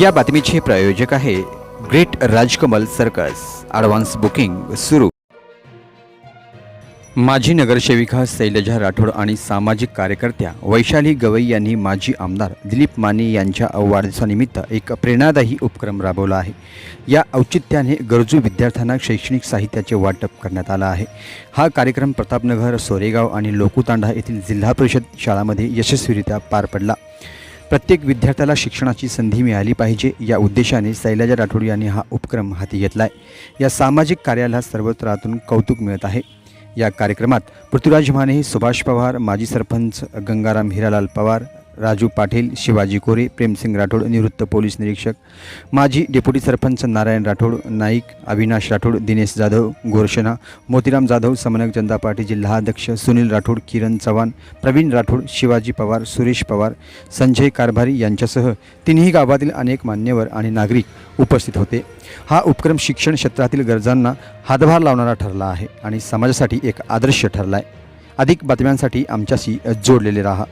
या बातमीचे प्रायोजक आहे great Rajkamal circus. Advance booking सुरू. माजी नगरसेविका शैलजा राठोड आणि सामाजिक कार्यकर्त्या वैशाली गवई यांनी माजी आमदार दिलीप माने यांच्या वाढदिवसानिमित्त एक प्रेरणादायी उपक्रम राबवला आहे. या औचित्याने गरजू विद्यार्थ्यांना शैक्षणिक साहित्याचे वाटप करण्यात आलं आहे. हा कार्यक्रम प्रतापनगर सोरेगाव आणि लोकुतांडा येथील जिल्हा परिषद शाळामध्ये यशस्वीरित्या पार पडला. प्रत्येक विद्यार्थ्याला शिक्षणाची संधी मिळाली पाहिजे. या उद्देशाने शैलजा राठोड यांनी हा उपक्रम हाती घेतला आहे या सामाजिक कार्याला सर्वत्रातून कौतुक मिळत आहे. या कार्यक्रमात पृथ्वीराज माने सुभाष पवार माजी सरपंच गंगाराम हिरालाल पवार राजू पाटील शिवाजी कोरे प्रेमसिंग राठोड निवृत्त पोलीस निरीक्षक माजी डेप्युटी सरपंच नारायण राठोड नाईक अविनाश राठोड दिनेश जाधव गोरशना मोतीराम जाधव समन्वयक जनता पार्टी जिल्हाध्यक्ष सुनील राठोड किरण चव्हाण प्रवीण राठोड शिवाजी पवार सुरेश पवार संजय कारभारी यांच्यासह तिन्ही गावातील अनेक मान्यवर आणि नागरिक उपस्थित होते. हा उपक्रम शिक्षण क्षेत्रातील गरजांना हातभार लावणारा ठरला आहे आणि समाजासाठी एक आदर्श ठरला आहे अधिक बातम्यांसाठी आमच्याशी जोडलेले राहा.